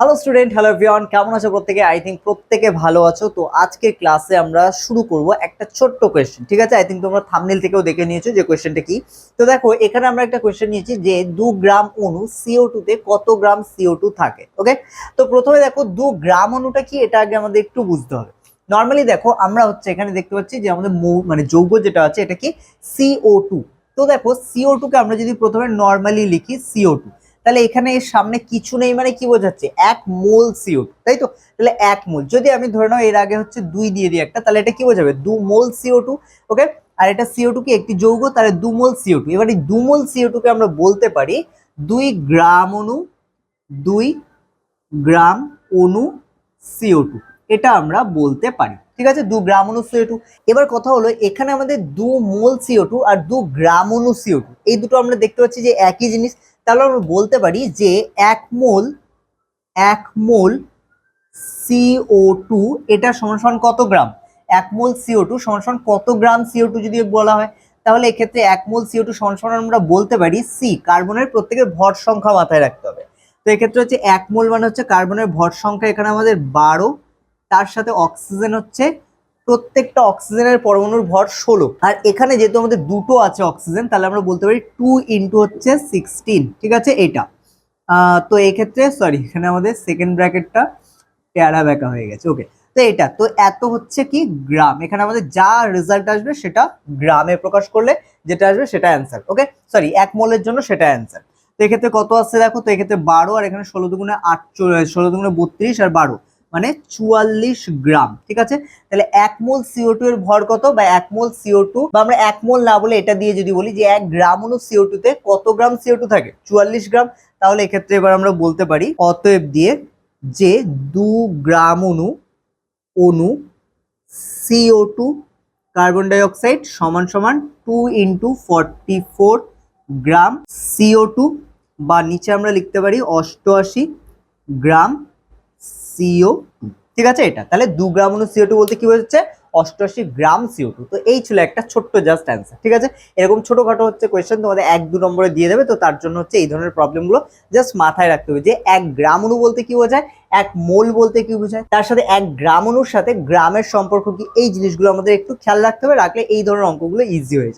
Hello student hello everyone কেমন আছো প্রত্যেকে? আই থিঙ্ক প্রত্যেকে ভালো আছো। তো আজকে ক্লাসে আমরা শুরু করব একটা ছোট্ট কোয়েশ্চেন ঠিক আছে? আই থিঙ্ক তোমরা থামনেল থেকেও দেখে নিয়েছো যে কোয়েশ্চেনটা কি। তো দেখো, এখানে আমরা একটা কোয়েশ্চেন নিয়েছি যে দু গ্রাম অণু সিও তে কত গ্রাম সিও টু থাকে ওকে তো প্রথমে দেখো, দু গ্রাম অণুটা কি? এটা আগে আমাদের একটু বুঝতে হবে। নর্মালি দেখো, আমরা হচ্ছে এখানে দেখতে পাচ্ছি যে আমাদের মানে যৌগ যেটা আছে, এটা কি সিও টু তো দেখো সিও কে আমরা যদি প্রথমে নর্মালি লিখি সিও টু তাহলে এখানে এর সামনে কিছু নেই মানে কি বোঝাচ্ছে? এক মোল সিও তাই তো? তাহলে এক মোল। যদি আমি ধরে নাও এর আগে হচ্ছে দুই দিয়ে দিই একটা, তাহলে এটা কি বোঝাবে? দু mole C O two okay? আর এটা সিও টু কি একটি যৌগ? তাহলে দু মোল সিও টু এবার এই দু মোল সিও কে আমরা বলতে পারি দুই গ্রাম অণু দুই গ্রাম অণু সিও টু এটা আমরা বলতে পারি, ঠিক আছে? দু গ্রাম অণু সিও টু এবার কথা হলো এখানে আমাদের দু মোল সিও টু আর দু গ্রাম অণু সিও টু এই দুটো আমরা দেখতে পাচ্ছি যে একই জিনিস। তাহলে আমরা বলতে পারি যে এক মোল এক মোল সিও টু এটা সমান কত গ্রাম? এক মোল সিও টু সমান কত গ্রাম সিও টু যদি বলা হয়? তাহলে এক্ষেত্রে এক মোল সিও টু সমান আমরা বলতে পারি সি কার্বনের প্রত্যেকের ভর সংখ্যা মাথায় রাখতে হবে। তো এক্ষেত্রে হচ্ছে এক মোল মানে হচ্ছে কার্বনের ভর সংখ্যা এখানে আমাদের বারো, তার সাথে অক্সিজেন হচ্ছে প্রত্যেকটা অক্সিজেনের পরমাণুর ভর ষোলো। আর এখানে যেহেতু আমাদের দুটো আছে অক্সিজেন তাহলে আমরা বলতে পারি টু ইন্টু হচ্ছে সিক্সটিন ঠিক আছে? এটা। তো এই ক্ষেত্রে সরি এখানে আমাদের সেকেন্ড ব্র্যাকেটটা প্যারা ব্যাকা হয়ে গেছে। ওকে তো এটা, তো এত হচ্ছে কি গ্রাম? এখানে আমাদের যা রেজাল্ট আসবে সেটা গ্রামে প্রকাশ করলে যেটা আসবে সেটা অ্যান্সার ওকে সরি এক মোলের জন্য সেটা অ্যান্সার তো এক্ষেত্রে কত আসছে দেখো? তো এক্ষেত্রে বারো, আর এখানে ষোলো দুগুণে আটচল্লিশ, ষোলো দুগুণে বত্রিশ, আর বারো। মানে চুয়াল্লিশ গ্রাম, ঠিক আছে? তাহলে এক মোল সিও টু এর ভর কত বা এক মোল সিও টু বা আমরা এক মোল না বলে এটা দিয়ে যদি বলি যে এক গ্রাম অনু সিও টু তে কত গ্রাম সিও টু থাকে? চুয়াল্লিশ গ্রাম। তাহলে এক্ষেত্রে এবার আমরা বলতে পারি, অতএব দিয়ে যে দু গ্রাম অনু অণু C O two carbon dioxide সমান সমান two into forty four gram C O two বা নিচে আমরা লিখতে পারি অষ্টআশি গ্রাম সিও ঠিক আছে এটা? তাহলে দু গ্রাম অনু সিও টু বলতে কি বোঝাচ্ছে? অষ্টআশি গ্রাম সিও টু তো এই ছিল একটা ছোট্ট জাস্ট অ্যান্সার ঠিক আছে? এরকম ছোটখাটো হচ্ছে কোয়েশ্চেন তোমাদের এক দু নম্বরে দিয়ে দেবে, তো তার জন্য হচ্ছে এই ধরনের প্রবলেমগুলো জাস্ট মাথায় রাখতে হবে যে এক গ্রাম অনু বলতে কি বোঝায়? এক মোল বলতে কি বোঝায়? তার সাথে এক গ্রাম অনুর সাথে গ্রামের সম্পর্ক কি? এই জিনিসগুলো আমাদের একটু খেয়াল রাখতে হবে, রাখলে এই ধরনের অঙ্কগুলো ইজি হয়ে যায়।